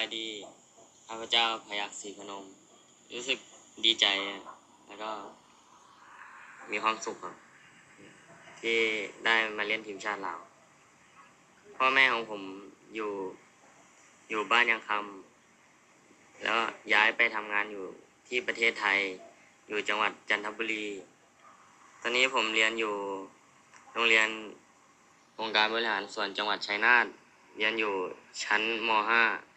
ายดีข้าพเจ้าพยัคฆ์ศรีพนม รู้สึกดีใจ แล้วก็ มีความสุขครับ ที่ได้มาเล่นทีมชาติลาว พ่อแม่ของผมอยู่อยู่บ้านยังคำแล้วย้ายไปทำงานอยู่ที่ประเทศไทย อยู่จังหวัดจันทบุรี ตอนนี้ผมเรียนอยู่โรงเรียนองค์การบริหารส่วนจังหวัดชัยนาทเรียนอยู่ชั้นม .5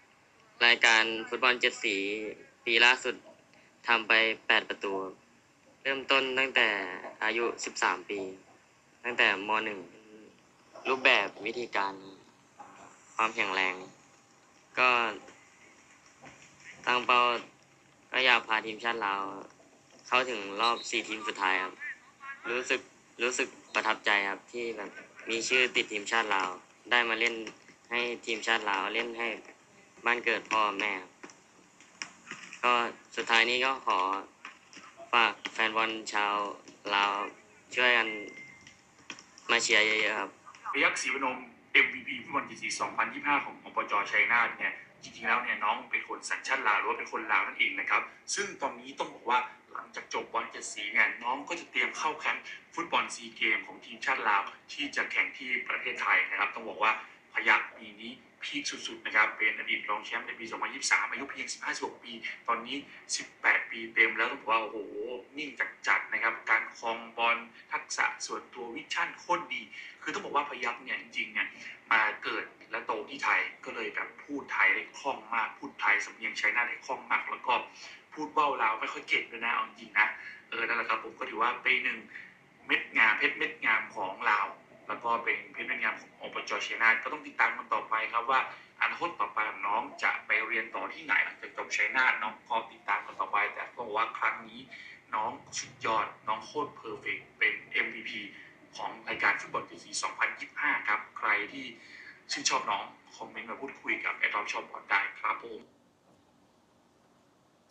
รายการฟุตบอลเจ็ดสีปีล่าสุดทำไป8ปดประตู เริ่มต้นตั้งแต่อายุ13ปี ตั้งแต่ม .1 รูปแบบวิธีการ ความแข็งแรง ก็ตั้งเป้าก็อยากพาทีมชาติลาวเข้าถึงรอบ4ทีมสุดท้ายครับ รู้สึกรู้สึกประทับใจครับที่แบบมีชื่อติดทีมชาติลาวได้มาเล่นให้ทีมชาติลาวเล่นให้ บ้านเกิดพ่อแม่ ก็สุดท้ายนี้ก็ขอฝากแฟนบอลชาวลาวช่วยกันมาเชียร์เยอะๆครับพยัคฆ์ศรีพนม MVP ฟุตบอลจีซี2025 ของอบจชัยนาทเนี่ยจริงๆแล้วเนี่ยน้องเป็นคนสัญชาติลาวหรือว่าเป็นคนลาวนั่นเองนะครับ ซึ่งตอนนี้ต้องบอกว่าหลังจากจบบอลเจ็ดสีเนี่ยน้องก็จะเตรียมเข้าแคมป์ฟุตบอลซีเกมของทีมชาติลาวที่จะแข่งที่ประเทศไทยนะครับ ต้องบอกว่า พยัคฆ์ปีนี้พีคสุดๆนะครับ เป็นอดีตรองแชมป์ในปี 2023 อายุเพียง 15-16 ปี ตอนนี้ 18 ปีเต็มแล้วต้องบอกว่า โอ้โห นิ่งจัดๆนะครับ การครองบอลทักษะส่วนตัววิชั่นโคตรดี คือต้องบอกว่าพยัคฆ์เนี่ยจริงๆเนี่ยมาเกิดและโตที่ไทยก็เลยแบบพูดไทยได้คล่องมาก พูดไทยสำเนียงใช้หน้าได้คล่องมาก แล้วก็พูดเบ้าลาวไม่ค่อยเก่งด้วยนะเอาจริงนะเออนั่นแหละครับผมก็ถือว่าเป็นหนึ่งเม็ดงามเพชรเม็ดงามของลาว แล้วก็เป็นเพชรเม็ดงามของ อบจชียงรายก็ต้องติดตามกันต่อไปครับว่าอนาคตต่อไปของน้องจะไปเรียนต่อที่ไหนหลังจากจบชัยนาทน้องก็ติดตามกันต่อไป แต่ต้องบอกว่าครั้งนี้น้องสุดยอดน้องโคตรเพอร์เฟกเป็น MVP ของรายการฟุตบอลทีซี2025 ครับ ใครที่ชื่นชอบน้องคอมเมนต์มาพูดคุยกับไอทอมชอบบอลได้ครับผม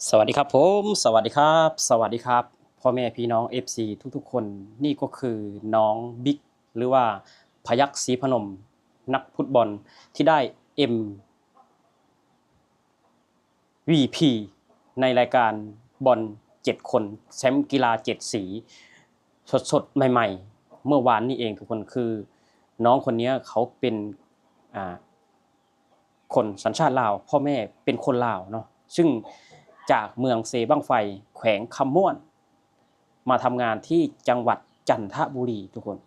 สวัสดีครับผม สวัสดีครับ สวัสดีครับพ่อแม่พี่น้อง FC ทุกๆ คนนี่ก็คือน้องบิ๊กหรือว่า พยัคฆ์ศรีพนม นักฟุตบอลที่ได้ MVP ในรายการบอล7 คนแชมป์กีฬา 7 สี สดๆ ใหม่ๆ เมื่อวานนี้เองทุกคนคือ น้องคนนี้เขาเป็นคนสัญชาติลาว พ่อแม่เป็นคนลาวเนาะซึ่งจากเมืองเซบังไฟ แขวงคำม่วน มาทำงานที่จังหวัดจันทบุรีทุกคน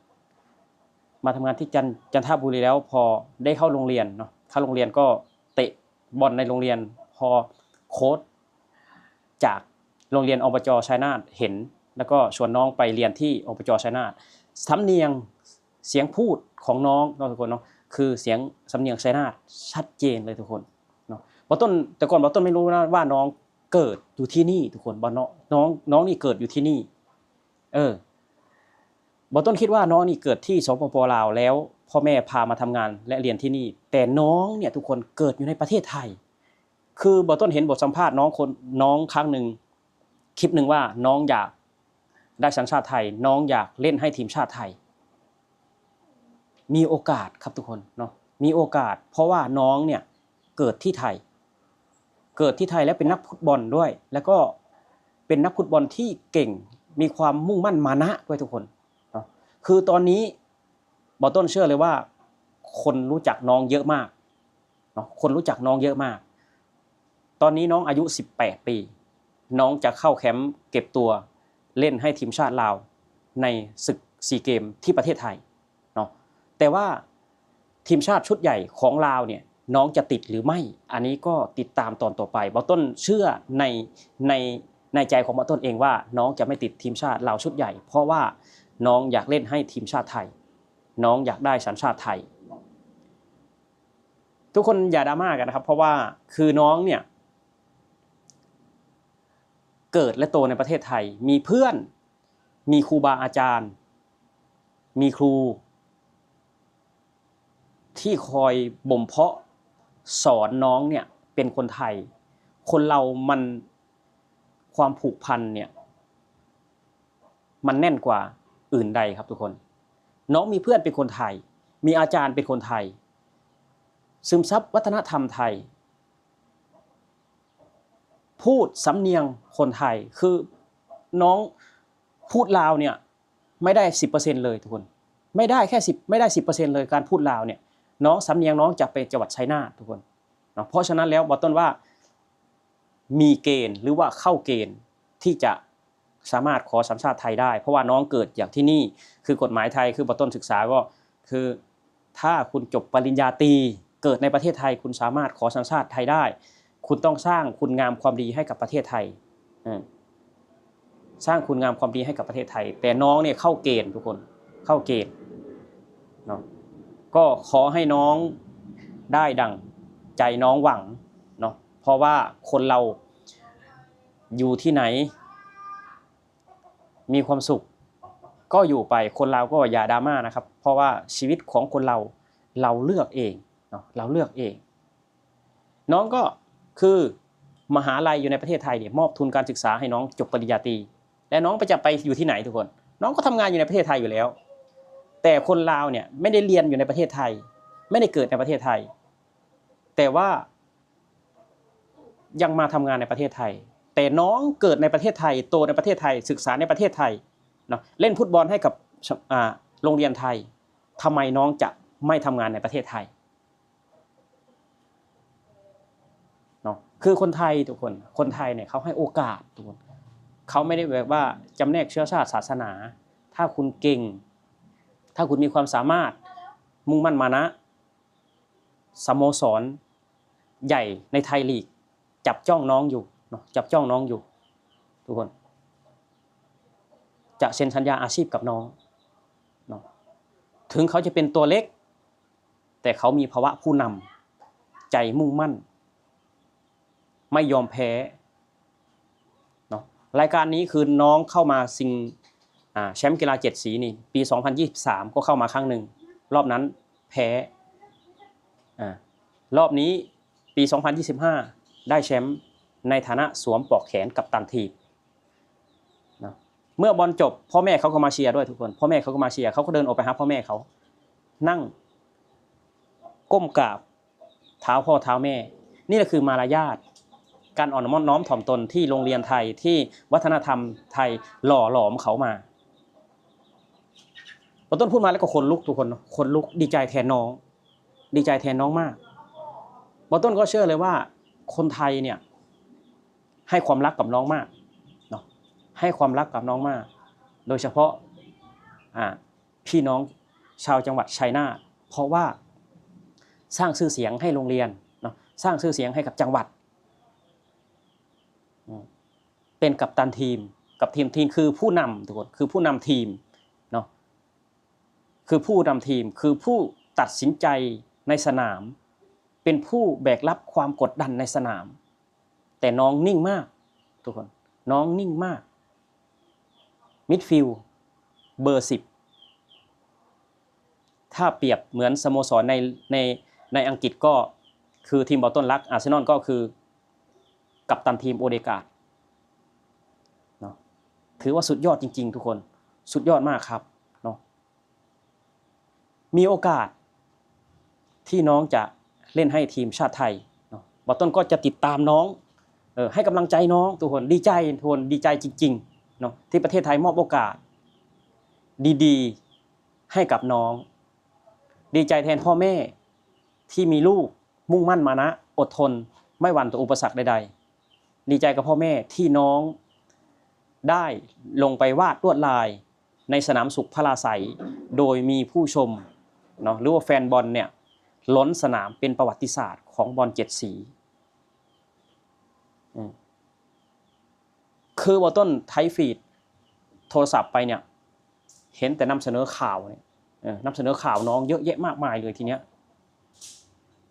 มาทำงานที่จันจันทบุรีแล้ว พอได้เข้าโรงเรียนเนาะเข้าโรงเรียนก็เตะบอลในโรงเรียน พอโค้ชจากโรงเรียนอบจชัยนาทเห็น แล้วก็ชวนน้องไปเรียนที่อบจชัยนาทสำเนียงเสียงพูดของน้องทุกคนเนาะคือเสียงสำเนียงชัยนาทชัดเจนเลยทุกคนเนาะบอต้นแต่ก่อนบอต้นไม่รู้นะว่าน้องเกิดอยู่ที่นี่ทุกคนบอน้องน้องน้องนี่เกิดอยู่ที่นี่ เออ บอต้นคิดว่าน้องนี่เกิดที่สปปลาวแล้ว พ่อแม่พามาทำงานและเรียนที่นี่ แต่น้องเนี่ยทุกคนเกิดอยู่ในประเทศไทย คือบอต้นเห็นบทสัมภาษณ์น้องคนน้องครั้งหนึ่งคลิปหนึ่งว่าน้องอยากได้สัญชาติไทย น้องอยากเล่นให้ทีมชาติไทย มีโอกาสครับทุกคนเนาะมีโอกาส เพราะว่าน้องเนี่ยเกิดที่ไทย เกิดที่ไทยแล้วเป็นนักฟุตบอลด้วย แล้วก็เป็นนักฟุตบอลที่เก่ง มีความมุ่งมั่นมานะด้วยทุกคน คือตอนนี้บอต้นเชื่อเลยว่า คนรู้จักน้องเยอะมากเนาะคนรู้จักน้องเยอะมาก ตอนนี้น้องอายุ 18 ปี น้องจะเข้าแคมป์เก็บตัวเล่นให้ทีมชาติลาวในศึกซีเกมที่ประเทศไทยเนาะแต่ว่าทีมชาติชุดใหญ่ของลาวเนี่ยน้องจะติดหรือไม่ อันนี้ก็ติดตามตอนต่อไปบอต้นเชื่อในในในใจของบอต้นเองว่าน้องจะไม่ติดทีมชาติลาวชุดใหญ่ เพราะว่า น้องอยากเล่นให้ทีมชาติไทย น้องอยากได้สัญชาติไทย ทุกคนอย่าดราม่ากันนะครับ เพราะว่าคือน้องเนี่ยเกิดและโตในประเทศไทย มีเพื่อน มีครูบาอาจารย์ มีครู ที่คอยบ่มเพาะสอนน้องเนี่ยเป็นคนไทย คนเรามันความผูกพันเนี่ย มันแน่นกว่า อื่นใดครับทุกคน น้องมีเพื่อนเป็นคนไทย มีอาจารย์เป็นคนไทย ซึมซับวัฒนธรรมไทย พูดสำเนียงคนไทย คือน้องพูดลาวเนี่ยไม่ได้สิบเปอร์เซ็นเลยทุกคน ไม่ได้แค่สิบไม่ได้สิบเปอร์เซ็นเลยการพูดลาวเนี่ยน้องสำเนียงน้องจะไปจังหวัดชัยนาททุกคนเนาะเพราะฉะนั้นแล้วบอต้นว่ามีเกณฑ์หรือว่าเข้าเกณฑ์ที่จะ สามารถขอสัญชาติไทยได้ เพราะว่าน้องเกิดอย่างที่นี่คือกฎหมายไทยคือบอต้นศึกษาก็คือถ้าคุณจบปริญญาตรีเกิดในประเทศไทย คุณสามารถขอสัญชาติไทยได้ คุณต้องสร้างคุณงามความดีให้กับประเทศไทยสร้างคุณงามความดีให้กับประเทศไทย แต่น้องเนี่ยเข้าเกณฑ์ทุกคนเข้าเกณฑ์เนาะก็ขอให้น้องได้ดังใจน้องหวังเนาะเพราะว่าคนเราอยู่ที่ไหน มีความสุข ก็อยู่ไปคนเราก็อย่าดราม่านะครับ เพราะว่าชีวิตของคนเราเราเลือกเองเนาะเราเลือกเอง น้องก็คือมหาลัยอยู่ในประเทศไทยเนี่ยมอบทุนการศึกษาให้น้องจบปริญญาตรีและน้องไปจะไปอยู่ที่ไหนทุกคน น้องก็ทำงานอยู่ในประเทศไทยอยู่แล้ว แต่คนลาวเนี่ยไม่ได้เรียนอยู่ในประเทศไทย ไม่ได้เกิดในประเทศไทย แต่ว่ายังมาทำงานในประเทศไทย แต่น้องเกิดในประเทศไทย โตในประเทศไทย ศึกษาในประเทศไทยเนาะเล่นฟุตบอลให้กับโรงเรียนไทยทำไมน้องจะไม่ทำงานในประเทศไทยเนาะคือคนไทยทุกคนคนไทยเนี่ยเขาให้โอกาสทุกคนเขาไม่ได้แบบว่าจำแนกเชื้อชาติศาสนา ถ้าคุณเก่ง ถ้าคุณมีความสามารถมุ่งมั่นมานะสโมสรใหญ่ในไทยลีก จับจ้องน้องอยู่ จับจ้องน้องอยู่ ทุกคน จะเซ็นสัญญาอาชีพกับน้องเนาะถึงเขาจะเป็นตัวเล็ก แต่เขามีภาวะผู้นำใจมุ่งมั่น ไม่ยอมแพ้เนาะรายการนี้คือน้องเข้ามาซิงแชมป์กีฬาเจ็ดสีนี่ปี 2023 ก็เข้ามาครั้งหนึ่งรอบนั้นแพ้อ่ารอบนี้ปี 2025 ได้แชมป์ ในฐานะสวมปลอกแขนกับตันทีเนะเมื่อบอลจบพ่อแม่เขาก็มาเชียร์ด้วยทุกคนพ่อแม่เขาก็มาเชียร์เขาก็เดินออกไปหาพ่อแม่เขานั่งก้มกราบเท้าพ่อเท้าแม่ นี่แหละคือมารยาทการอ่อนน้อมถ่อมตนที่โรงเรียนไทยที่วัฒนธรรมไทยหล่อหลอมเขามาพอต้นพูดมาแล้วก็คนลุกทุกคนคนลุกดีใจแทนน้อง ดีใจแทนน้องมากบอต้นก็เชื่อเลยว่าคนไทยเนี่ย ให้ความรักกับน้องมากเนาะให้ความรักกับน้องมาก โดยเฉพาะอ่าพี่น้องชาวจังหวัดชัยนาทเพราะว่าสร้างชื่อเสียงให้โรงเรียนเนาะสร้างชื่อเสียงให้กับจังหวัด เป็นกัปตันทีม กับทีมทีมคือผู้นำทุกคนคือผู้นำทีมเนาะคือผู้นำทีมคือผู้ตัดสินใจในสนาม เป็นผู้แบกรับความกดดันในสนาม แต่น้องนิ่งมาก ทุกคน น้องนิ่งมาก มิดฟิลเบอร์สิบถ้าเปรียบเหมือนสโมสรในในในอังกฤษก็คือทีมบอลต้นรักอาร์เซนอลก็คือ กัปตันทีมโอเดกาถือว่าสุดยอดจริง ๆ ทุกคนสุดยอดมากครับเนาะมีโอกาสที่น้องจะเล่นให้ทีมชาติไทยเนาะบอตต้นก็จะติดตามน้อง ให้กำลังใจน้องทุกคนดีใจทุกคนดีใจจริงๆเนาะที่ประเทศไทยมอบโอกาส ดีๆให้กับน้อง ดีใจแทนพ่อแม่ที่มีลูกมุ่งมั่นมานะอดทนไม่หวั่นต่ออุปสรรคใดๆ ดีใจกับพ่อแม่ที่น้องได้ลงไปวาดลวดลายในสนามสุขพระราไสโดยมีผู้ชมเนาะหรือว่าแฟนบอลเนี่ยล้นสนามเป็นประวัติศาสตร์ของบอลเจ็ดสีอืม คือว่าต้นไทยฟีดโทรศัพท์ไปเนี่ย เห็นแต่นำเสนอข่าวเนี่ยนำเสนอข่าวน้องเยอะแยะมากมายเลยทีเนี้ย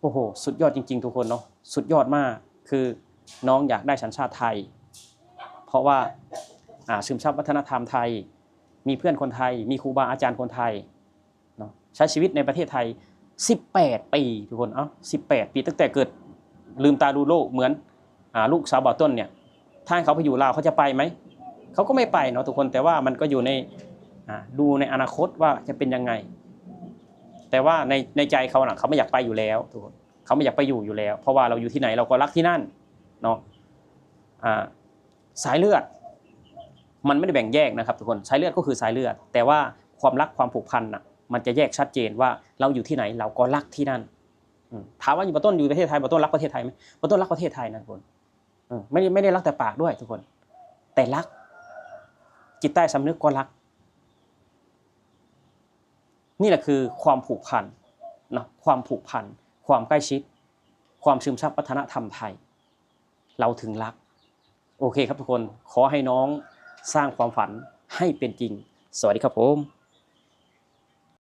โอ้โห สุดยอดจริง ๆ ทุกคนเนาะสุดยอดมากคือน้องอยากได้สัญชาติไทย เพราะว่าอ่าซึมซับวัฒนธรรมไทย มีเพื่อนคนไทย มีครูบาอาจารย์คนไทยเนาะใช้ชีวิตในประเทศไทย 18 ปีทุกคนเอ้า18 ปีตั้งแต่เกิดลืมตาดูโลกเหมือนอ่าลูกสาวบ่าวต้นเนี่ย ถ้าเขาไปอยู่ลาวเขาจะไปไหมเขาก็ไม่ไปเนาะทุกคนแต่ว่ามันก็อยู่ในดูในอนาคตว่าจะเป็นยังไง แต่ว่าในในใจเขาน่ะเขาไม่อยากไปอยู่แล้วทุกคนเขาไม่อยากไปอยู่อยู่แล้ว เพราะว่าเราอยู่ที่ไหนเราก็รักที่นั่นเนาะสายเลือด มันไม่ได้แบ่งแยกนะครับทุกคนสายเลือดก็คือสายเลือด แต่ว่าความรักความผูกพันน่ะมันจะแยกชัดเจนว่าเราอยู่ที่ไหนเราก็รักที่นั่นถามว่าอยู่ปะต้นอยู่ประเทศไทยปะต้นรักประเทศไทยไหมปะต้นรักประเทศไทยนะทุกคน ไม่ได้ไม่ได้รักแต่ปากด้วยทุกคน แต่รัก จิตใต้สำนึกก็รัก นี่แหละคือความผูกพันนะความผูกพัน ความใกล้ชิด ความซึมซับวัฒนธรรมไทย เราถึงรัก โอเคครับทุกคน ขอให้น้องสร้างความฝันให้เป็นจริง สวัสดีครับผม